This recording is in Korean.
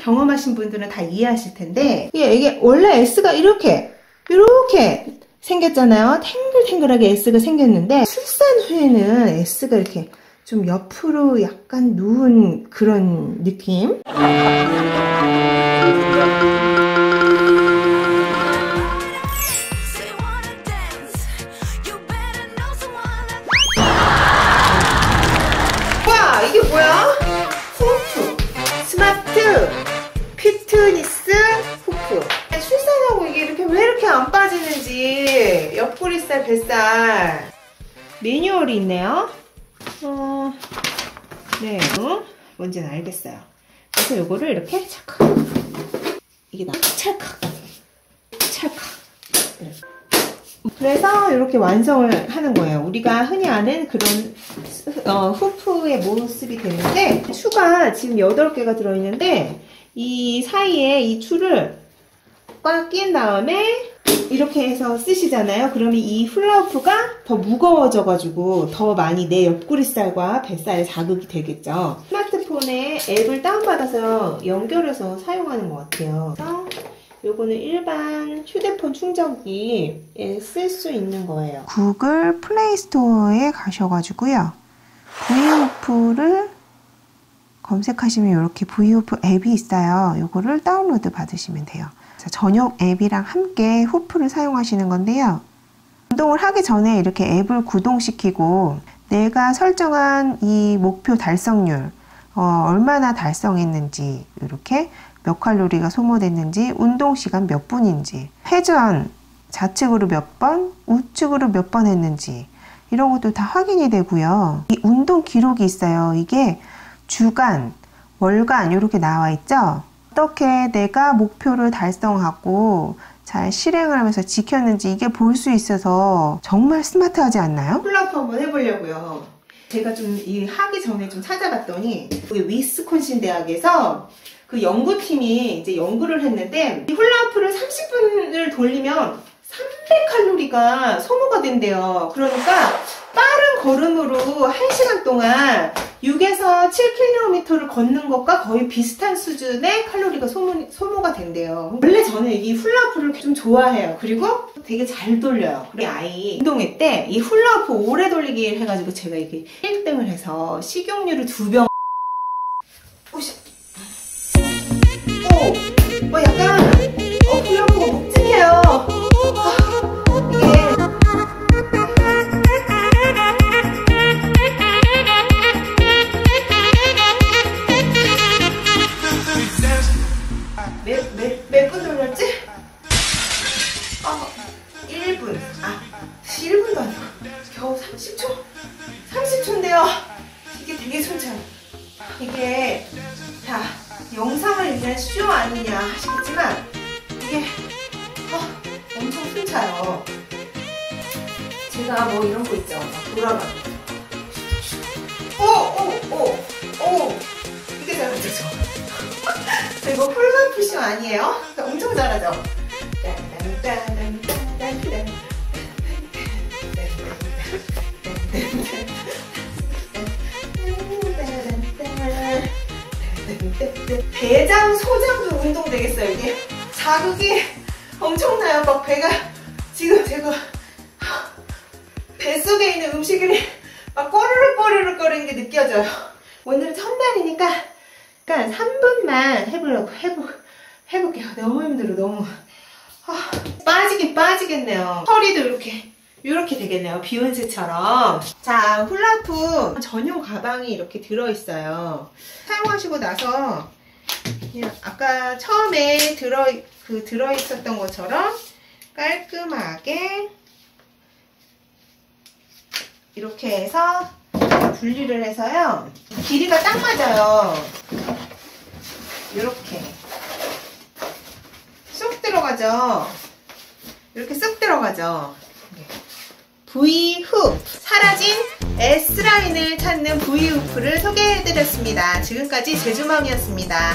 경험하신 분들은 다 이해하실 텐데 이게, 이게 원래 S가 이렇게 이렇게 생겼잖아요. 탱글탱글하게 S가 생겼는데 출산 후에는 S가 이렇게 좀 옆으로 약간 누운 그런 느낌. 와 이게 뭐야? 후프 스마트 피트니스 후프. 출산하고 이게 이렇게 왜 이렇게 안 빠지는지. 옆구리살 뱃살. 매뉴얼이 있네요. 어, 네. 어? 뭔지는 알겠어요. 그래서 요거를 이렇게 찰칵. 이게 나 찰칵. 찰칵. 이렇게. 그래서 이렇게 완성을 하는 거예요. 우리가 흔히 아는 그런 어, 후프의 모습이 되는데 추가 지금 8개가 들어있는데 이 사이에 이 추를 꽉 낀 다음에 이렇게 해서 쓰시잖아요. 그러면 이 훌라후프가 더 무거워져 가지고 더 많이 내 옆구리살과 뱃살에 자극이 되겠죠. 스마트폰에 앱을 다운받아서 연결해서 사용하는 것 같아요. 요거는 일반 휴대폰 충전기에 쓸 수 있는 거예요. 구글 플레이 스토어에 가셔가지고요. 브이오프를 검색하시면 이렇게 브이오프 앱이 있어요. 요거를 다운로드 받으시면 돼요. 전용 앱이랑 함께 후프를 사용하시는 건데요. 운동을 하기 전에 이렇게 앱을 구동시키고 내가 설정한 이 목표 달성률 어, 얼마나 달성했는지 이렇게 몇 칼로리가 소모됐는지 운동 시간 몇 분인지 회전 좌측으로 몇 번, 우측으로 몇 번 했는지 이런 것도 다 확인이 되고요. 이 운동 기록이 있어요. 이게 주간, 월간 이렇게 나와 있죠. 어떻게 내가 목표를 달성하고 잘 실행을 하면서 지켰는지 이게 볼 수 있어서 정말 스마트하지 않나요? 훌라프 한번 해보려고요. 제가 좀 이 하기 전에 좀 찾아봤더니 위스콘신 대학에서 그 연구팀이 이제 연구를 했는데 이 훌라후프를 30분을 돌리면 300칼로리가 소모가 된대요. 그러니까 빠른 걸음으로 1시간 동안 6에서 7km를 걷는 것과 거의 비슷한 수준의 칼로리가 소모, 소모가 된대요. 원래 저는 이 훌라후프를 좀 좋아해요. 그리고 되게 잘 돌려요. 우리 아이 운동회 때 이 훌라후프 오래 돌리기 해가지고 제가 이게 1등을 해서 식용유를 두 병. 오시. 오, 어, 약간 몇, 몇, 몇 분 돌렸지? 어, 1분. 아, 1분도 아니고, 겨우 30초? 30초인데요. 이게 되게 순차요. 이게, 자, 영상을 위한 쇼 아니냐 하시겠지만, 이게, 어, 엄청 순차요. 제가 뭐 이런 거 있죠. 막 돌아가고. 오, 오, 오, 오. 이게 잘하죠, 저. 이거 폴만 푸싱 아니에요? 엄청 잘하죠? 대장, 소장도 운동 되겠어요, 이게. 자극이 엄청나요. 막 배가, 지금 제가 뱃속에 있는 음식이 막 꼬르륵 꼬르륵 거리는 게 느껴져요. 오늘은 첫날이니까 약간 3분만 해보려고 해보, 해볼게요. 너무 힘들어, 너무. 아, 빠지긴 빠지겠네요. 허리도 이렇게, 이렇게 되겠네요. 비욘세처럼. 자, 훌라프 전용 가방이 이렇게 들어있어요. 사용하시고 나서, 그냥 아까 처음에 들어, 그, 들어있었던 것처럼 깔끔하게 이렇게 해서 분리를 해서요. 길이가 딱 맞아요. 이렇게 쏙 들어가죠. 이렇게 쏙 들어가죠. V 훅 사라진 S 라인을 찾는 V 후프를 소개해드렸습니다. 지금까지 제주맘이었습니다.